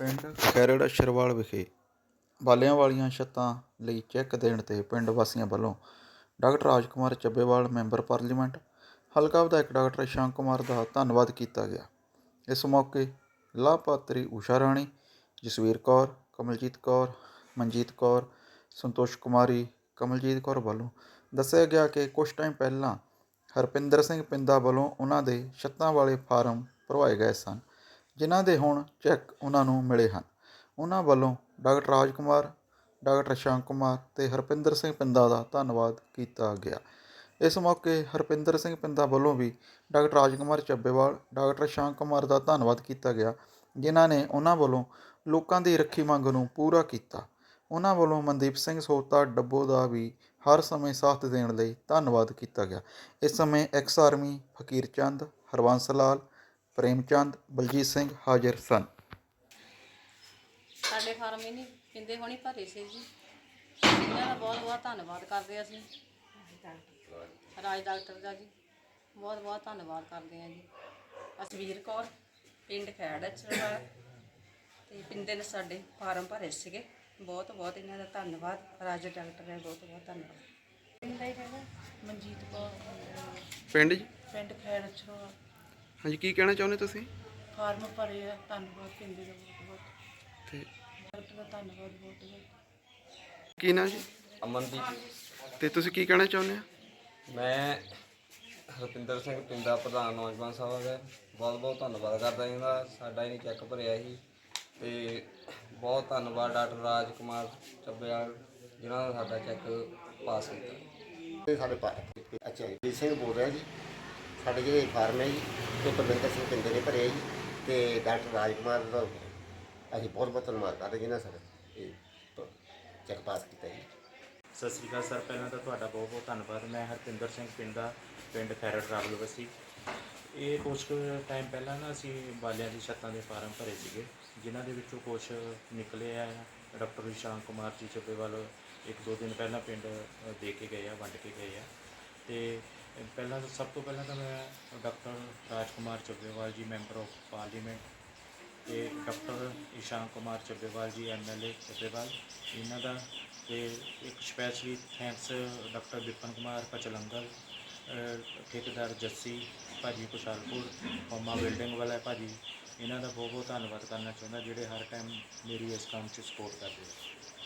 ਪਿੰਡ ਖੈਰੜ ਅਸ਼ਰਵਾਲ ਵਿਖੇ ਬਾਲਿਆਂ ਵਾਲੀਆਂ ਛੱਤਾਂ ਲਈ ਚੈੱਕ ਦੇਣ ਤੇ ਪਿੰਡ ਵਾਸੀਆਂ ਵੱਲੋਂ doctor Raj Kumar Chabbewal, member parliament, ਹਲਕਾ ਵਿਧਾਇਕ ਡਾਕਟਰ ਸ਼ਾਮ ਕੁਮਾਰ ਦਾ ਧੰਨਵਾਦ ਕੀਤਾ ਗਿਆ। ਇਸ ਮੌਕੇ ਲਾਭਪਾਤਰੀ ਊਸ਼ਾ ਰਾਣੀ, ਜਸਵੀਰ ਕੌਰ, ਕਮਲਜੀਤ ਕੌਰ, ਮਨਜੀਤ ਕੌਰ, ਸੰਤੋਸ਼ ਕੁਮਾਰੀ, ਕਮਲਜੀਤ ਕੌਰ ਵੱਲੋਂ ਦੱਸਿਆ ਗਿਆ ਕਿ ਕੁਝ ਟਾਈਮ ਪਹਿਲਾਂ ਹਰਪਿੰਦਰ ਸਿੰਘ ਪਿੰਦਾ ਵੱਲੋਂ ਉਹਨਾਂ ਦੇ ਛੱਤਾਂ ਵਾਲੇ ਫਾਰਮ ਭਰਵਾਏ ਗਏ ਸਨ। ਜਿਨ੍ਹਾਂ ਦੇ ਹੁਣ ਚੈੱਕ ਉਹਨਾਂ ਨੂੰ ਮਿਲੇ ਹਨ। ਉਹਨਾਂ ਵੱਲੋਂ ਡਾਕਟਰ ਰਾਜ ਕੁਮਾਰ, ਡਾਕਟਰ ਸ਼ਾਂਕ ਕੁਮਾਰ ਤੇ ਹਰਪਿੰਦਰ ਸਿੰਘ ਪਿੰਦਾ ਦਾ ਧੰਨਵਾਦ ਕੀਤਾ ਗਿਆ। ਇਸ ਮੌਕੇ ਹਰਪਿੰਦਰ ਸਿੰਘ ਪਿੰਦਾ ਵੱਲੋਂ ਵੀ ਡਾਕਟਰ ਰਾਜ ਕੁਮਾਰ ਚੱਬੇਵਾਲ, ਡਾਕਟਰ ਸ਼ਾਂਕ ਕੁਮਾਰ ਦਾ ਧੰਨਵਾਦ ਕੀਤਾ ਗਿਆ, ਜਿਨ੍ਹਾਂ ਨੇ ਉਹਨਾਂ ਵੱਲੋਂ ਲੋਕਾਂ ਦੀ ਰੱਖੀ ਮੰਗ ਨੂੰ ਪੂਰਾ ਕੀਤਾ। ਉਹਨਾਂ ਵੱਲੋਂ ਮਨਦੀਪ ਸਿੰਘ ਸੋਤਾ ਡੱਬੋ ਦਾ ਵੀ ਹਰ ਸਮੇਂ ਸਾਥ ਦੇਣ ਲਈ ਧੰਨਵਾਦ ਕੀਤਾ ਗਿਆ। ਇਸ ਸਮੇਂ ਐਕਸ ਆਰਮੀ ਫਕੀਰ ਚੰਦ, ਹਰਵੰਸ ਲਾਲ ਪ੍ਰੇਮ ਚੰਦ ਬਲਜੀਤ ਸਿੰਘ ਹਾਜ਼ਰ ਸਨ। ਸਾਡੇ ਫਾਰਮ ਹੀ ਨਹੀਂ ਪਿੰਦੇ ਹੋਣੀ ਭਰੇ ਸੀ ਜੀ। ਇਹਨਾਂ ਦਾ ਬਹੁਤ ਬਹੁਤ ਧੰਨਵਾਦ ਕਰਦੇ ਹਾਂ ਅਸੀਂ। ਰਾਜ ਡਾਕਟਰ ਦਾ ਜੀ। ਬਹੁਤ ਬਹੁਤ ਧੰਨਵਾਦ ਕਰਦੇ ਹਾਂ ਜੀ। ਅਸਵੀਰ ਕੌਰ ਪਿੰਡ ਖੈੜ ਚਰਵਾ ਤੇ ਪਿੰਦੇ ਨੇ ਸਾਡੇ ਫਾਰਮ ਭਰੇ ਸੀਗੇ। ਬਹੁਤ ਬਹੁਤ ਇਹਨਾਂ ਦਾ ਧੰਨਵਾਦ। ਰਾਜ ਡਾਕਟਰ ਦਾ ਬਹੁਤ ਬਹੁਤ ਧੰਨਵਾਦ। ਪਿੰਡ ਦਾ ਹੀ ਹੈਗਾ ਮਨਜੀਤ ਕੌਰ। ਪਿੰਡ ਜੀ? ਪਿੰਡ ਖੈੜ ਚਰਵਾ ਹਾਂਜੀ ਕੀ ਕਹਿਣਾ ਚਾਹੁੰਦੇ ਤੁਸੀਂ? ਫਾਰਮ ਭਰੇ ਆ ਧੰਨਵਾਦ ਪਿੰਦੇ ਦਾ ਬਹੁਤ ਬਹੁਤ। ਤੇ ਡਾਕਟਰ ਦਾ ਧੰਨਵਾਦ ਬਹੁਤ ਬਹੁਤ। ਕੀ ਨਾਂ ਜੀ? ਅਮਨਦੀਪ। ਤੇ ਤੁਸੀਂ ਕੀ ਕਹਿਣਾ ਚਾਹੁੰਦੇ ਆ ਮੈਂ ਹਰਪਿੰਦਰ ਸਿੰਘ ਪਿੰਡਾ ਪ੍ਰਧਾਨ ਨੌਜਵਾਨ ਸਭਾ ਦਾ। ਬਹੁਤ ਬਹੁਤ ਧੰਨਵਾਦ ਕਰਦਾ ਇਹਦਾ ਸਾਡਾ ਇਹਨੇ ਚੈੱਕ ਭਰਿਆ ਸੀ ਤੇ ਬਹੁਤ ਧੰਨਵਾਦ ਡਾਕਟਰ ਰਾਜ ਕੁਮਾਰ ਚੱਬੇਵਾਲ ਜਿਨ੍ਹਾਂ ਨੇ ਸਾਡਾ ਚੈੱਕ ਪਾਸ ਕੀਤਾ। ਇਹ ਸਾਡੇ ਪਾ ਅੱਛਾ ਜੀ ਜੀ ਸਿੰਘ ਬੋਲ ਰਿਹਾ ਜੀ। ਸਾਡੇ ਜਿਹੜੇ ਫਾਰਮ ਹੈ ਜੀ, ਤੇ ਪਰਵਿੰਦਰ ਸਿੰਘ ਪਿੰਦੇ ਨੇ ਭਰੇ ਜੀ, ਤੇ ਡਾਕਟਰ ਰਾਜ ਕੁਮਾਰ ਦਾ ਅਸੀਂ ਬਹੁਤ ਬਹੁਤ ਧੰਨਵਾਦ ਕਰਦੇ ਜਿਨ੍ਹਾਂ ਸਾਡਾ ਇਹ ਚੈੱਕ ਪਾਸ ਕੀਤਾ ਜੀ। ਸਤਿ ਸ਼੍ਰੀ ਅਕਾਲ ਸਰ, ਪਹਿਲਾਂ ਤਾਂ ਤੁਹਾਡਾ ਬਹੁਤ ਬਹੁਤ ਧੰਨਵਾਦ। ਮੈਂ ਹਰਪਿੰਦਰ ਸਿੰਘ ਪਿੰਡ ਦਾ, ਪਿੰਡ ਖੈਰੜ ਰਾਵਲ ਵਸੀ ਇਹ ਕੁਛ ਕੁ ਟਾਈਮ ਪਹਿਲਾਂ ਨਾ ਅਸੀਂ ਬਾਲਿਆਂ ਦੀ ਛੱਤਾਂ ਦੇ ਫਾਰਮ ਭਰੇ ਸੀਗੇ, ਜਿਨ੍ਹਾਂ ਦੇ ਵਿੱਚੋਂ ਕੁਝ ਨਿਕਲੇ ਆ। ਡਾਕਟਰ ਵਿਸ਼ਾਮ ਕੁਮਾਰ ਜੀ ਚੱਬੇਵਾਲ ਇੱਕ ਦੋ ਦਿਨ ਪਹਿਲਾਂ ਪਿੰਡ ਦੇ ਕੇ ਗਏ ਆ, ਵੰਡ ਕੇ ਗਏ ਆ। ਤੇ ਪਹਿਲਾਂ ਤਾਂ ਸਭ ਤੋਂ ਪਹਿਲਾਂ ਤਾਂ ਮੈਂ doctor Rajkumar Chabbewal ji, member of parliament ਤੇ ਡਾਕਟਰ ਇਸ਼ਾਨ ਕੁਮਾਰ ਚੱਬੇਵਾਲ ਜੀ ਐਮਐਲਏ ਚੱਬੇਵਾਲ। ਇਹਨਾਂ ਦਾ ਤੇ ਇੱਕ specially thanks doctor Vipan Kumar ਪਚਲੰਗਲ ਠੇਕੇਦਾਰ ਜੱਸੀ, ਭਾਜੀ ਕੁਸ਼ਾਲਪੁਰ ਹੋਮਾ ਬਿਲਡਿੰਗ ਵਾਲਾ ਭਾਜੀ। ਇਹਨਾਂ ਦਾ ਬਹੁਤ ਬਹੁਤ ਧੰਨਵਾਦ ਕਰਨਾ ਚਾਹੁੰਦਾ, ਜਿਹੜੇ ਹਰ ਟਾਈਮ ਮੇਰੀ ਇਸ ਕੰਮ 'ਚ ਸਪੋਰਟ ਕਰਦੇ ਆ।